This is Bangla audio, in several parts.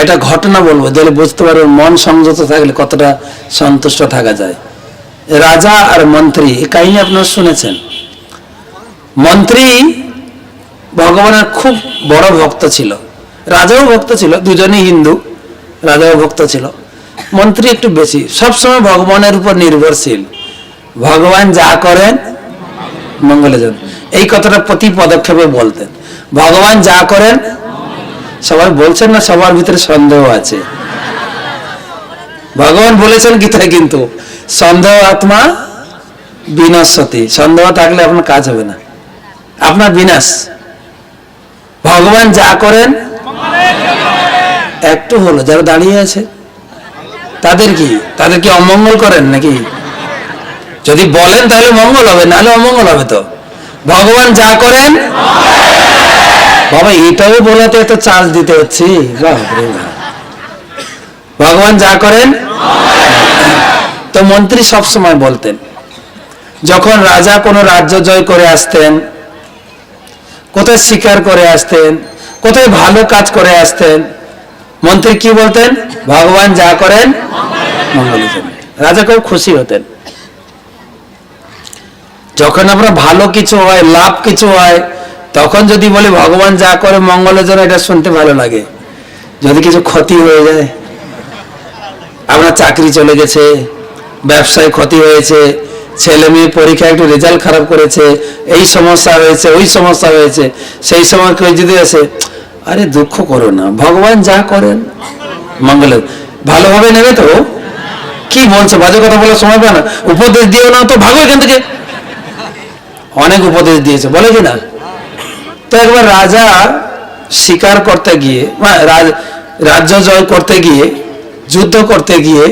একটা ঘটনা বলব, তাহলে বুঝতে পারবেন মন সংযত থাকলে কতটা সন্তুষ্ট থাকা যায়। রাজা আর মন্ত্রী, এই কাহিনী আপনারা শুনেছেন। মন্ত্রী ভগবানের খুব বড় ভক্ত ছিল। রাজাও ভক্ত ছিল, দুজনেই হিন্দু, রাজাও ভক্ত ছিল। মন্ত্রী একটু বেশি। সবসময় ভগবানের উপর নির্ভরশীল। ভগবান যা করেন, মঙ্গলে যান এই কথাটা প্রতি পদক্ষেপে বলতেন। ভগবান যা করেন সবাই বলছেন না সবার ভিতরে সন্দেহ আছে। ভগবান বলেছেন গীতায় কিন্তু, সন্দেহ আত্মা বিনশ্বতী সন্দেহ থাকলে আপনার কাজ হবে না। আপনার বিনাশ। ভগবান যা করেন, একটু হলো, যারা দাঁড়িয়ে আছে, তাদের কি? তাদের কি অমঙ্গল করেন নাকি? যদি বলেন তাহলে মঙ্গল হবে, নাহলে অমঙ্গল হবে তো। ভগবান যা করেন বাবা, এটাও বলাতে এত চার্জ দিতে হচ্ছে। ভগবান যা করেন, তো মন্ত্রী সব সময় বলতেন, যখন রাজা কোনো রাজ্য জয় করে আসতেন, কোথায় শিকার করে আসতেন, কোথায় ভালো কাজ করে আসতেন, মন্ত্রী কি বলতেন? ভগবান যা করেন রাজা খুব খুশি হতেন। যখন আমরা ভালো কিছু হয়, লাভ কিছু হয় তখন যদি বলি, ভগবান যা করে মঙ্গলের জন্য এটা শুনতে ভালো লাগে। যদি কিছু ক্ষতি হয়ে যায়, আপনার চাকরি চলে গেছে, ব্যবসায় ক্ষতি হয়েছে, ছেলে মেয়ে পরীক্ষায় একটু রেজাল্ট খারাপ করেছে, এই সমস্যা হয়েছে ওই সমস্যা হয়েছে সেই সময় কেউ যদি আসে, আরে দুঃখ করো না, ভগবান যা করেন, মঙ্গলে ভালোভাবে নেবে তো। কি বলছে, বাজে কথা বলার সময় পায় না। উপদেশ দিও না তো ভাগো এখান থেকে। অনেক উপদেশ দিয়েছে, বলে কি না? তো একবার রাজা শিকার করতে গিয়ে বা রাজ্য জয় করতে গিয়ে, যুদ্ধ করতে গিয়ে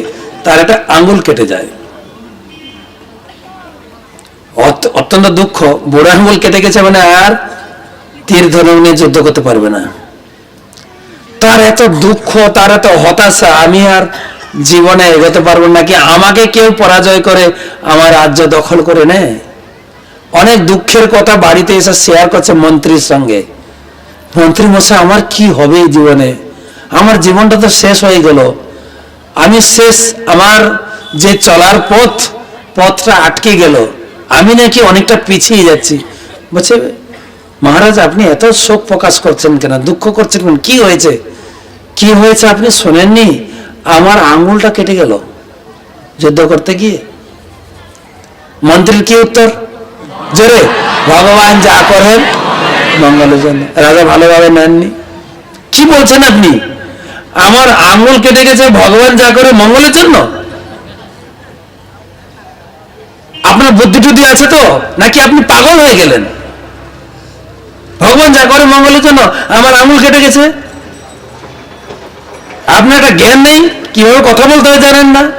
তার একটা আঙ্গুল কেটে যায়। অত্যন্ত দুঃখ, বুড়ো আঙ্গুল কেটে গেছে মানে আর তীর ধনুক নিয়ে যুদ্ধ করতে পারবে না। তার এত দুঃখ, তার এত হতাশা, আমি আর জীবনে এগোতে পারব নাকি আমাকে কেউ পরাজয় করে আমার রাজ্য দখল করে নেয়? অনেক দুঃখের কথা বাড়িতে এসে শেয়ার করছে মন্ত্রীর সঙ্গে। মন্ত্রী মশাই, আমার কি হবে এই জীবনে? আমার জীবনটা তো শেষ হয়ে গেল। আমি শেষ, আমার যে চলার পথ, পথটা আটকে গেল। আমি নাকি অনেকটা পিছিয়ে যাচ্ছি। বলছে, মহারাজ, আপনি এত শোক প্রকাশ করছেন কেন? দুঃখ করছেন কেন? কি হয়েছে? কি হয়েছে আপনি শোনেননি? আমার আঙ্গুলটা কেটে গেল। যুদ্ধ করতে গিয়ে। মন্ত্রীর কি উত্তর? জোরে। ভগবান যা করেন, মঙ্গলের জন্য। রাজা ভালোভাবে নেননি। কি বলছেন আপনি? আমার আঙ্গুল কেটে গেছে, ভগবান যা করে মঙ্গলের জন্য? আপনার বুদ্ধি টুদ্ধি আছে তো? নাকি আপনি পাগল হয়ে গেলেন? ভগবান যা করে মঙ্গলের জন্য, আমার আঙ্গুল কেটে গেছে? আপনার একটা জ্ঞান নেই? কীভাবে কথা বলতে হয় জানেন না?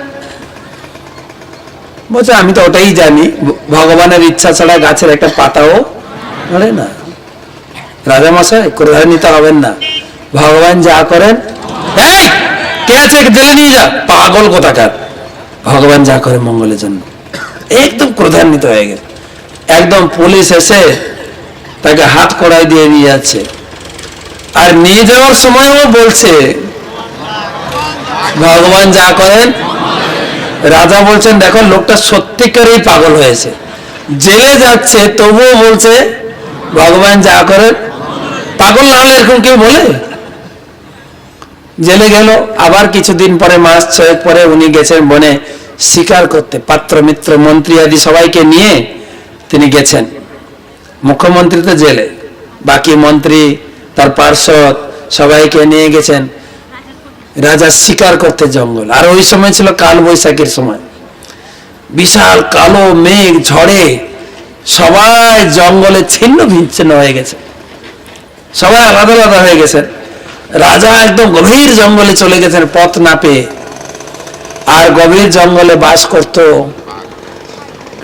বলছে, আমি তো ওটাই জানি। ভগবানের ইচ্ছা ছাড়া গাছের একটা পাতাও নড়ে না। রাজা মশাই ক্রোধা নিতে হবেন না। ভগবান যা করেন কে আছে জেলে নিয়ে যা? পাগল কোথাকার। ভগবান যা করে মঙ্গলের জন্য। একদম ক্রোধান্বিত হয়ে গেল একদম পুলিশ এসে তাকে হাত কড়াই দিয়ে নিয়ে যাচ্ছে। আর নিয়ে যাওয়ার সময়ও বলছে, ভগবান যা করেন রাজা বলছেন, দেখো, লোকটা সত্যিকারই পাগল হয়েছে। জেলে যাচ্ছে, তবুও বলছে, ভগবান যা করেন পাগল না হলে এরকম কেউ বলে? জেলে গেল, আবার কিছুদিন পরে, মাস ছয়েক পরে উনি গেছেন বনে, শিকার করতে। পাত্র, মিত্র, মন্ত্রী আদি সবাইকে নিয়ে তিনি গেছেন। মুখ্যমন্ত্রী তো জেলে, বাকি মন্ত্রী, তার পার্ষদ সবাইকে নিয়ে গেছেন। রাজা শিকার করতে জঙ্গল। আর ওই সময় ছিল কাল বৈশাখের সময়। বিশাল কালো মেঘ, ঝড়ে সবাই জঙ্গলে ছিন্ন বিচ্ছিন্ন হয়ে গেছে। সবাই আলাদা আলাদা হয়ে গেছে। রাজা একদম গভীর জঙ্গলে চলে গেছেন পথ না পেয়ে। আর গভীর জঙ্গলে বাস করত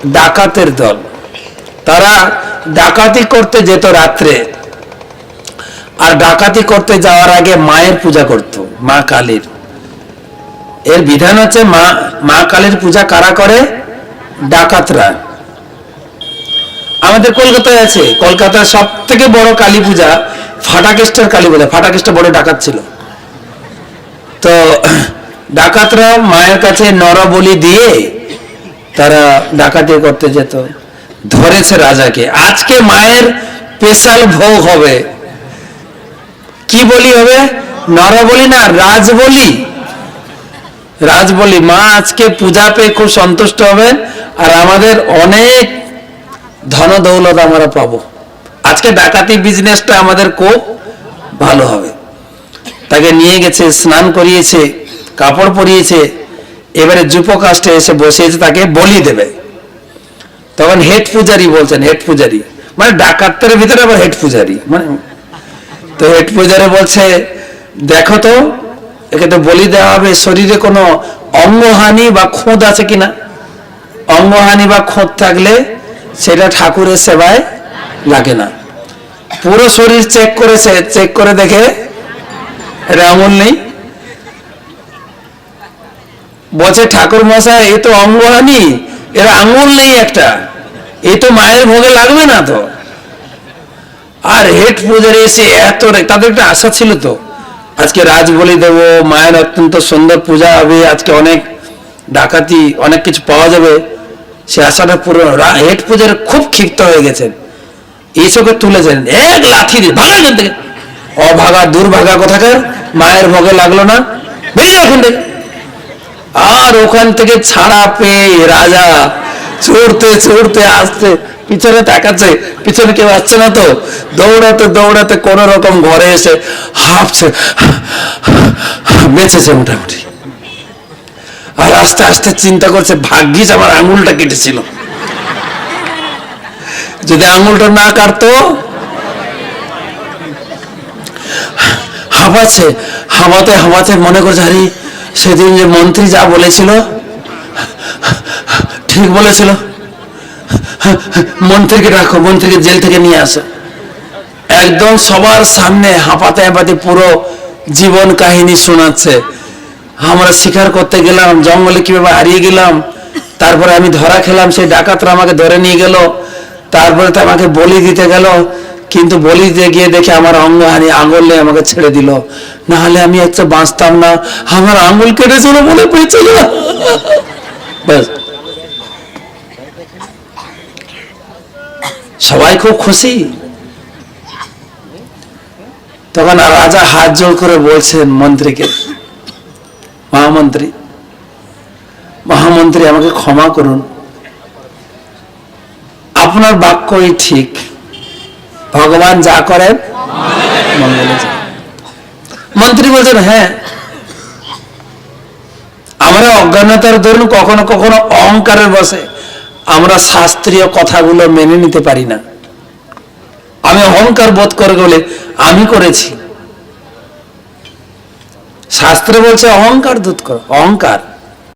ডাকাতের দল। তারা ডাকাতি করতে যেত রাত্রে। আর ডাকাতি করতে যাওয়ার আগে মায়ের পূজা করত, মা কালীর। এর বিধান হচ্ছে মা মা কালীর পূজা কারা করে? ডাকাতরা। আমাদের কলকাতায় আছে, কলকাতার সব থেকে বড় কালী পূজা ফাটাকেস্টার কালী পূজা ফাটাকেস্টা বড় ডাকাত ছিল। তো ডাকাতরা মায়ের কাছে নরবলি দিয়ে তারা ডাকাতি করতে যেত। ধরেছে রাজাকে, আজকে মায়ের স্পেশাল ভোগ হবে। কি বলি হবে? নরবলি না, রাজ বলি। রাজ বলি, মা আজকে পূজা পেয়ে খুব সন্তুষ্ট হবেন, আর আমাদের অনেক ধন দৌলত আমরা পাবো। আজকে ডাকাতি বিজনেসটা আমাদের খুব ভালো হবে। তাকে নিয়ে গেছে, স্নান করিয়েছে, কাপড় পরিয়েছে, এবারে যুপকাষ্টে এসে বসিয়েছে, তাকে বলি দেবে। তখন হেড পূজারি বলছেন, হেড পূজারি। মানে ডাকাতের ভিতরে আবার হেড পূজারি। মানে তো হেড পূজারি বলছে, দেখো তো, একে তো বলি দেওয়া হবে, শরীরে কোনো অঙ্গহানি বা খোঁদ আছে কিনা? অঙ্গহানি বা খোঁদ থাকলে সেটা ঠাকুরের সেবায় লাগে না। পুরো শরীর চেক করেছে চেক করে দেখে এটা আঙুল নেই। বলছে, ঠাকুর মশাই, এ তো অঙ্গহানি, এর আঙুল নেই একটা, এ তো মায়ের ভোগে লাগবে না তো? আর হেড পূজারে এসে এত তাদের একটা আশা ছিল তো। আজকে রাজ বলি দেবো, মায়ের অত্যন্ত সুন্দর পূজা হবে, আজকে অনেক ডাকাতি, অনেক কিছু পাওয়া যাবে। সে আশাটা পুরো হেড পূজার খুব ক্ষিপ্ত হয়ে গেছেন। এইসবকে তুলেছেন। এক লাঠি দিয়ে ভাগা এখান থেকে। অভাগা, দুর্ভাগা কোথাকার? মায়ের ভোগে লাগল না? বেরিয়ে ওখান থেকে। আর ওখান থেকে ছাড়া পেয়ে রাজা ছুটতে ছুটতে আসতে পিছনে তাকাচ্ছে, পিছনে কেউ আসছে না তো? দৌড়াতে দৌড়াতে কোন রকম ঘরে এসে হাঁপছে, বেঁচেছে মোটামুটি। আর আস্তে আস্তে চিন্তা করছে, ভাগ্যিস আমার আঙুলটা কেটেছিল। যদি আঙুলটা না কাটতো, হাঁপাচ্ছে, হাঁপাতে হাঁপাতে মনে করছে, আরে সেদিন যে মন্ত্রী যা বলেছিল, ঠিক বলেছিল। মন্ত্রীকে রাখো মন্ত্রীকে জেল থেকে নিয়ে আসো। একদম সবার সামনে হাঁপাতে হাঁপাতে পুরো জীবন কাহিনী শোনাচ্ছে। আমরা শিকার করতে গেলাম, জঙ্গলে কীভাবে হারিয়ে গেলাম, তারপরে আমি ধরা খেলাম, সেই ডাকাতরা আমাকে ধরে নিয়ে গেল, তারপরে তো আমাকে বলি দিতে গেল, কিন্তু বলি দিতে গিয়ে দেখে আমার অঙ্গহানি আঙুল নিয়ে আমাকে ছেড়ে দিল। না হলে আমি একটা বাঁচতাম না, আমার আঙুল কেটেছিল বলে গেলাম ব্যাস। সবাই খুব খুশি। তখন রাজা হাত জোর করে বলছেন, মন্ত্রীকে, মহামন্ত্রী মহামন্ত্রী আমাকে ক্ষমা করুন। আপনার বাক্যই ঠিক। ভগবান যা করেন। মন্ত্রী বলছেন হ্যাঁ আমরা অজ্ঞানতার ধরুন কখনো কখনো অহংকারের বসে। আমরা শাস্ত্রীয় কথাগুলো মেনে নিতে পারি না। আমি অহংকার বোধ করে বলে আমি করেছি। শাস্ত্রে বলছে অহংকার দূত কর, অহংকার।